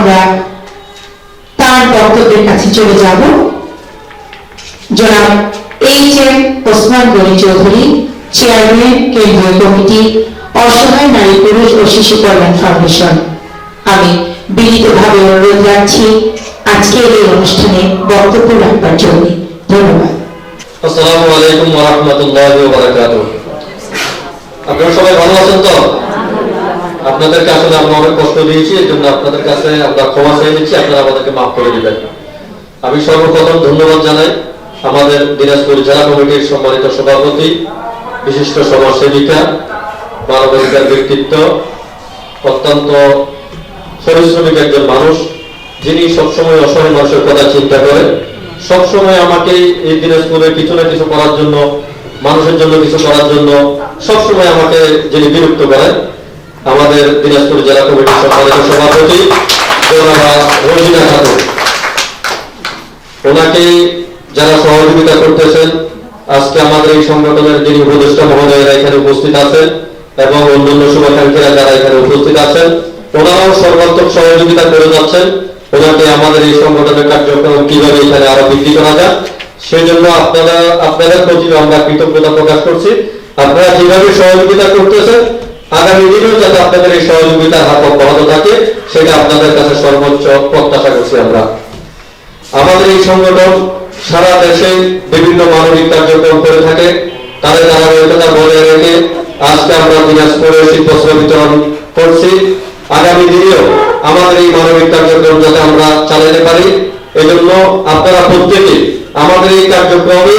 আমরা তার বক্তব্যের কাছে চলে যাব। জনাব H M Osman Gani Chowdhury chairman কেন্দ্রীয় কমিটি, অসহায় নারী পুরুষ ও শিশু কল্যাণ ফাউন্ডেশন। আমি বিনীতভাবে অনুরোধ রাখছি, আজকের এই অনুষ্ঠানে বক্তব্য রাখবার জন্য। ধন্যবাদ। আসসালামু আলাইকুম ওয়া রাহমাতুল্লাহি ওয়া বারাকাতুহু। আপনারা সবাই ভালো আছেন তো? আপনাদেরকে আসলে আমরা অনেক কষ্ট দিয়েছি এর জন্য আপনাদের কাছে আমরা ক্ষমা চেয়ে নিচ্ছি, আপনারা আমাদেরকে মাফ করে দিবেন। আমি সর্বপ্রথম ধন্যবাদ জানাই আমাদের দিনাজপুর জেলা কমিটির সম্মানিত সভাপতি, বিশিষ্ট সমাজসেবিকা, মানবাধিকার ব্যক্তিত্ব, অত্যন্ত পরিশ্রমিক একজন মানুষ, যিনি সবসময় অসহায় মানুষের কথা চিন্তা করেন সবসময় আমাকে এই দিনাজপুরে কিছু না কিছু করার জন্য, মানুষের জন্য কিছু করার জন্য, সবসময় আমাকে যিনি বিরক্ত করেন আমাদের দিনাজপুর জেলা কমিটির সম্মানিত সভাপতি রোজিনা খাতুন। ওনাকে যারা সহযোগিতা করতেছেন, আজকে আমাদের এই সংগঠনের যিনি উপদেষ্টা মহোদয়েরা এখানে উপস্থিত আছেন এবং অন্যান্য শুভাকাঙ্ক্ষীরা যারা এখানে উপস্থিত আছেন, ওনারাও সর্বাত্মক সহযোগিতা করে যাচ্ছেন। ওনাকে আমাদের এই সংগঠনের কার্যক্রম কীভাবে এখানে আরও বৃদ্ধি করা যায় সেই জন্য আপনারা আপনাদের প্রতি আমরা কৃতজ্ঞতা প্রকাশ করছি। আপনারা যেভাবে সহযোগিতা করতেছেন আগামী দিনেও যাতে আপনাদের এই সহযোগিতার হাত অব্যাহত থাকে, সেটা আপনাদের কাছে সর্বোচ্চ প্রত্যাশা করছি আমরা। আমাদের এই সংগঠন সারা দেশে বিভিন্ন মানবিক কার্যক্রম করে থাকে। তাদের ধারাবাহিকতা বজায় রেখে আজকে আমরা দিনাজপুরে শীতবস্ত্র বিতরণ করছি। আগামী দিনেও আমাদের এই মানবিক কার্যক্রম যাতে আমরা চালাতে পারি, এজন্য আপনারা প্রত্যেকে আমাদের এই কার্যক্রমে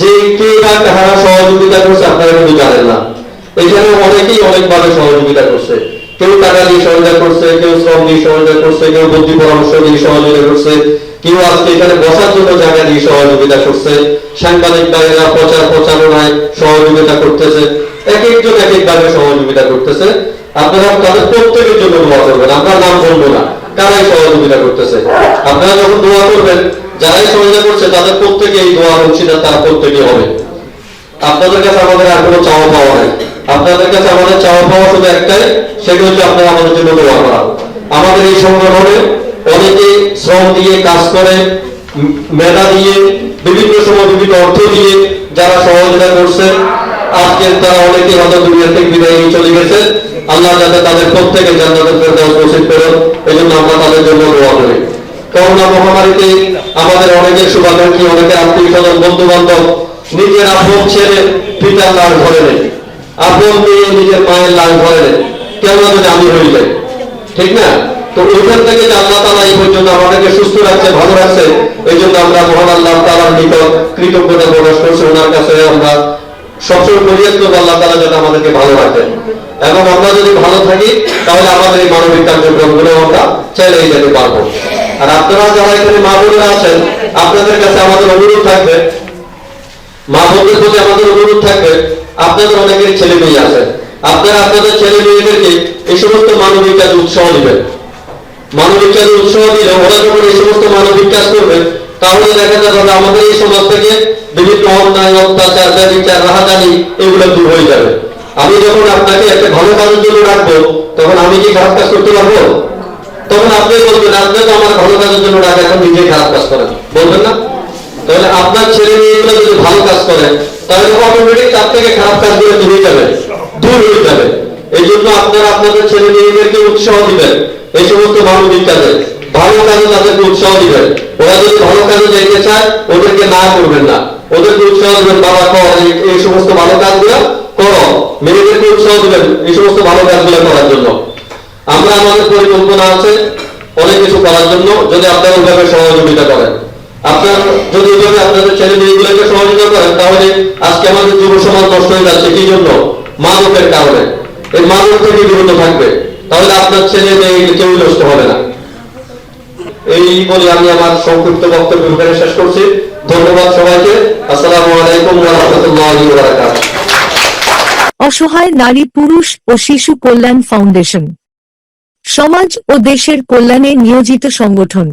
যে কে বা কাহারা সহযোগিতা করছে, আপনারা কিন্তু জানেন না। এখানে অনেকেই অনেকভাবে সহযোগিতা করছে। কেউ টাকা দিয়ে সহযোগিতা করছে, কেউ শ্রম দিয়ে সহযোগিতা করছে, কেউ বুদ্ধি পরামর্শ দিয়ে সহযোগিতা করছে, কেউ আজকে এখানে বসার জন্য জায়গা দিয়ে সহযোগিতা করছে, সাংবাদিক ভাইয়েরা প্রচার প্রচারণায় সহযোগিতা করতেছে, এক একজন এক একভাবে সহযোগিতা করতেছে। আপনারা তাদের প্রত্যেকের জন্য দোয়া করবেন, আমরা নাম বলব না, কারাই সহযোগিতা করতেছে? আপনারা যখন দোয়া করবেন, যারাই সহযোগিতা করছে, তাদের প্রত্যেকে এই দোয়া অংশীদার তারা প্রত্যেকে হবে। আপনাদের কাছে আমাদের আর কোনো চাওয়া পাওয়া নাই। আপনাদের কাছে আমাদের চাওয়া পাওয়া শুধু একটাই, সেটা হচ্ছে আপনারা আমাদের জন্য দোয়া করা। আমাদের এই সংগঠনে অনেকে শ্রম দিয়ে কাজ করে, মেধা দিয়ে, বিভিন্ন সময় বিভিন্ন অর্থ দিয়ে যারা সহযোগিতা করছে আজকে তারা অনেকে হয়তো দুনিয়া থেকে বিদায় নিয়ে চলে গেছে। আল্লাহ যাতে তাদের প্রত্যেকে জান্নাতের ফেরদাউস নসিব করেন এই জন্য আমরা তাদের জন্য দোয়া করি। করোনা মহামারীতে আমাদের অনেকের শুভাকাঙ্ক্ষী, অনেকের আত্মীয় স্বজন বন্ধু বান্ধব নিজের আপন ছেড়ে পিতার লাশ ধরে নেই আমাদেরকে সুস্থ রাখছে, ভালো রাখছে এই জন্য আমরা মহান আল্লাহ তালার নিকট কৃতজ্ঞতা প্রকাশ করছি। ওনার কাছে আমরা সবসময় আল্লাহ তালা আমাদেরকে ভালো রাখেন। এবং আমরা যদি ভালো থাকি, তাহলে আমাদের এই মানবিক কার্যক্রমগুলো আমরা চালিয়ে যেতে পারব। আর আপনারা যারা এখানে মা বোনেরা আছেন, আপনাদের কাছে আমাদের অনুরোধ থাকবে। মা বোনদের প্রতি আমাদের অনুরোধ থাকবে আপনাদের অনেকের ছেলে মেয়ে আছে। আপনারা আপনাদের ছেলে মেয়েদেরকে এই সমস্ত মানবিক কাজে উৎসাহ দিবেন। মানবিক কাজে উৎসাহ দিলে ওরা যখন এই সমস্ত মানবিক কাজ করবে, তাহলে দেখা যাবে আমাদের এই সমাজ থেকে বিভিন্ন অন্যায়, অত্যাচার, ব্যবচার, রাহাজানি এগুলো দূর হয়ে যাবে। আমি যখন আপনাকে একটা ভালো কাজের জন্য রাখব, তখন আমি কি খারাপ কাজ করতে পারব? তখন আপনি বলবেন, আপনি তো আমার ভালো কাজের জন্য রাখ এখন নিজে খারাপ কাজ করেন। বলবেন না? তাহলে আপনার ছেলে মেয়েগুলো যদি ভালো কাজ করে ভালো ভালো কাজে ওদেরকে না করবেন না। ওদেরকে উৎসাহ দিবেন, বাবা, কর এই সমস্ত ভালো কাজগুলো করো। মেয়েদেরকে উৎসাহ দিবেন, এই সমস্ত ভালো কাজগুলো করার জন্য। আমরা আমাদের পরিকল্পনা আছে অনেক কিছু করার জন্য, যদি আপনারা ওইভাবে সহযোগিতা করেন। আপনার যদি ওইভাবে আপনাদের ছেলে মেয়েগুলোকে সহযোগিতা করেন, তাহলে আজকে আমাদের যুব সমাজ নষ্ট হয়ে যাচ্ছে, কি জন্য? মাদকের কারণে। এই মাদক থেকে বিরত থাকবে। তাহলে আপনার ছেলে মেয়ে কেউ নষ্ট হবে না। এই বলে আমি আমার সংক্ষিপ্ত বক্তব্য এখানে শেষ করছি। ধন্যবাদ সবাইকে। আসসালামু আলাইকুম ওয়া রাহমাতুল্লাহি ওয়া বারাকাতুহু। অসহায় নারী, পুরুষ ও শিশু কল্যাণ ফাউন্ডেশন। সমাজ ও দেশের কল্যাণে নিয়োজিত সংগঠন।